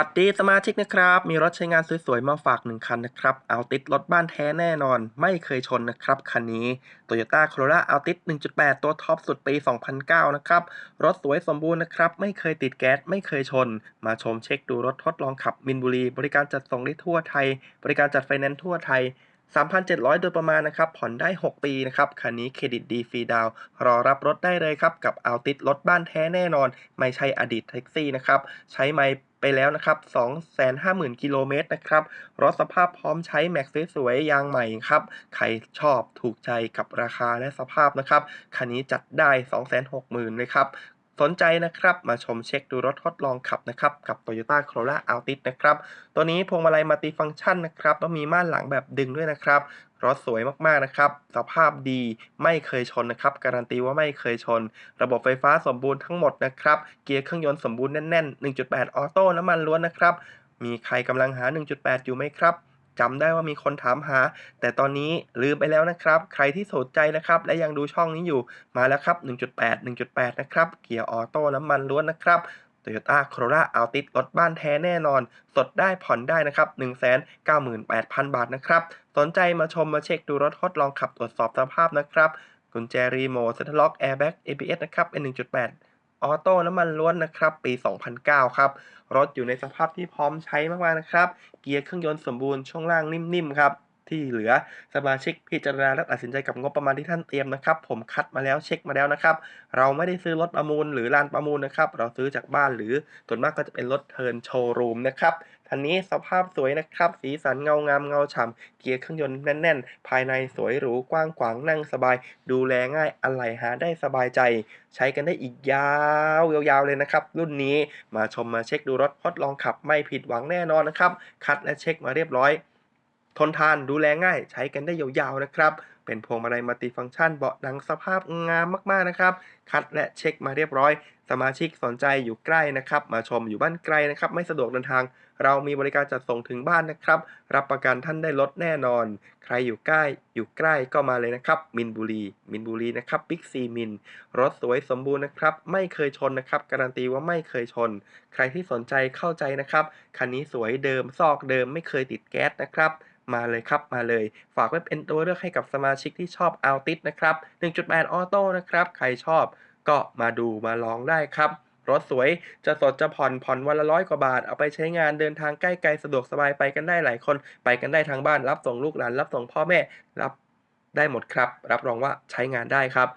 ปัดดีสมาชิกนะครับ มีรถใช้งานสวยๆ มาฝากหนึ่งคันนะครับเอาติดรถบ้านแท้แน่นอน ไม่เคยชนนะครับ คันนี้ Toyota Corolla Altis 1.8 ตัวท็อปสุดปี 2009 นะครับ รถสวยสมบูรณ์นะครับ ไม่เคยติดแก๊ส ไม่เคยชน มาชมเช็คดูรถทดลองขับมินบุรี บริการจัดส่งได้ทั่วไทย บริการจัดไฟแนนซ์ทั่วไทย 3,700 โดยประมาณนะครับ ผ่อนได้ 6 ปีนะครับ คันนี้เครดิตดีฟรีดาว รอรับรถได้เลยครับ กับเอาติดรถบ้านแท้แน่นอน ไม่ใช่อดีตแท็กซี่นะครับ ใช้ไม ไปแล้วนะครับ 250,000 กิโลเมตรนะครับ รถสภาพพร้อมใช้แม็กซ์สวยๆยางใหม่ครับ ใครชอบถูกใจกับราคาและสภาพนะครับ คันนี้จัดได้ 260,000เลยครับ สนใจนะครับ มาชมเช็คดูรถทดลองขับนะครับ กับ Toyota Corolla Altis นะครับ ตัวนี้พวงมาลัยมัลติฟังก์ชันนะครับ แล้วมีม่านหลังแบบดึงด้วยนะครับ รถสวยมากๆนะครับ สภาพดีไม่เคยชนนะครับ การันตีว่าไม่เคยชน ระบบไฟฟ้าสมบูรณ์ทั้งหมดนะครับ เกียร์เครื่องยนต์สมบูรณ์แน่นๆ 1.8 ออโต้น้ำมันล้วนนะครับ มีใครกำลังหา 1.8 อยู่ไหมครับจำได้ว่ามีคนถามหา แต่ตอนนี้ลืมไปแล้วนะครับ ใครที่สนใจนะครับ และยังดูช่องนี้อยู่มาแล้วครับ 1.8 1.8 นะครับ เกียร์ออโต้น้ำมันล้วนนะครับ Toyota Corolla Altis รถบ้านแท้แน่นอน สดได้ผ่อนได้นะครับ198,000 บาทนะครับ สนใจมาชมมาเช็คดูรถทดลองขับตรวจสอบสภาพนะครับ กุญแจรีโมทเซ็นทรัลล็อกแอร์แบ็ก ABS นะครับเป็น1.8 ออโต้น้ำมันล้วนนะครับ ปี 2009 ครับ รถอยู่ในสภาพที่พร้อมใช้มากๆนะครับ เกียร์เครื่องยนต์สมบูรณ์ช่วงล่างนิ่มๆครับ ที่เหลือสมาชิกพิจารณาและตัดสินใจกับงบประมาณที่ท่านเตรียมนะครับ ผมคัดมาแล้วเช็คมาแล้วนะครับ เราไม่ได้ซื้อรถประมูลหรือลานประมูลนะครับ เราซื้อจากบ้านหรือส่วนมากก็จะเป็นรถเทิร์นโชว์รูมนะครับคันนี้สภาพสวยนะครับ สีสันเงางามเงาฉ่ำเกียร์เครื่องยนต์แน่น ๆ ภายในสวยหรูกว้างขวางนั่งสบาย ดูแลง่ายอะไหล่หาได้สบายใจ ใช้กันได้อีกยาวยาวๆเลยนะครับ รุ่นนี้มาชมมาเช็คดูรถทดลองขับไม่ผิดหวังแน่นอนนะครับ คัดและเช็คมาเรียบร้อย ทนทานดูแลง่าย ใช้กันได้ยาวๆนะครับ เป็นพวงมาลัยมัลติฟังก์ชันเบาะหนังสภาพงามมากๆนะครับ คัดและเช็คมาเรียบร้อย สมาชิกสนใจอยู่ใกล้นะครับ มาชมอยู่บ้านไกลนะครับ ไม่สะดวกเดินทาง เรามีบริการจัดส่งถึงบ้านนะครับ รับประกันท่านได้ลดแน่นอน ใครอยู่ใกล้ อยู่ใกล้ก็มาเลยนะครับ มินบุรี มินบุรีนะครับบิ๊กซีมิน รถสวยสมบูรณ์นะครับ ไม่เคยชนนะครับ การันตีว่าไม่เคยชน ใครที่สนใจเข้าใจนะครับ คันนี้สวยเดิมซอกเดิมไม่เคยติดแก๊สนะครับ มาเลยครับมาเลย ฝากไว้เป็นตัวเลือกให้กับสมาชิกที่ชอบอัลติสนะครับ 1.8 ออโต้นะครับ ใครชอบก็มาดูมาลองได้ครับ รถสวยจะสดจะผ่อนผ่อนวันละร้อยกว่าบาท เอาไปใช้งานเดินทางใกล้ไกลสะดวกสบายไปกันได้หลายคน ไปกันได้ทางบ้านรับส่งลูกหลานรับส่งพ่อแม่รับได้หมดครับ รับรองว่าใช้งานได้ครับ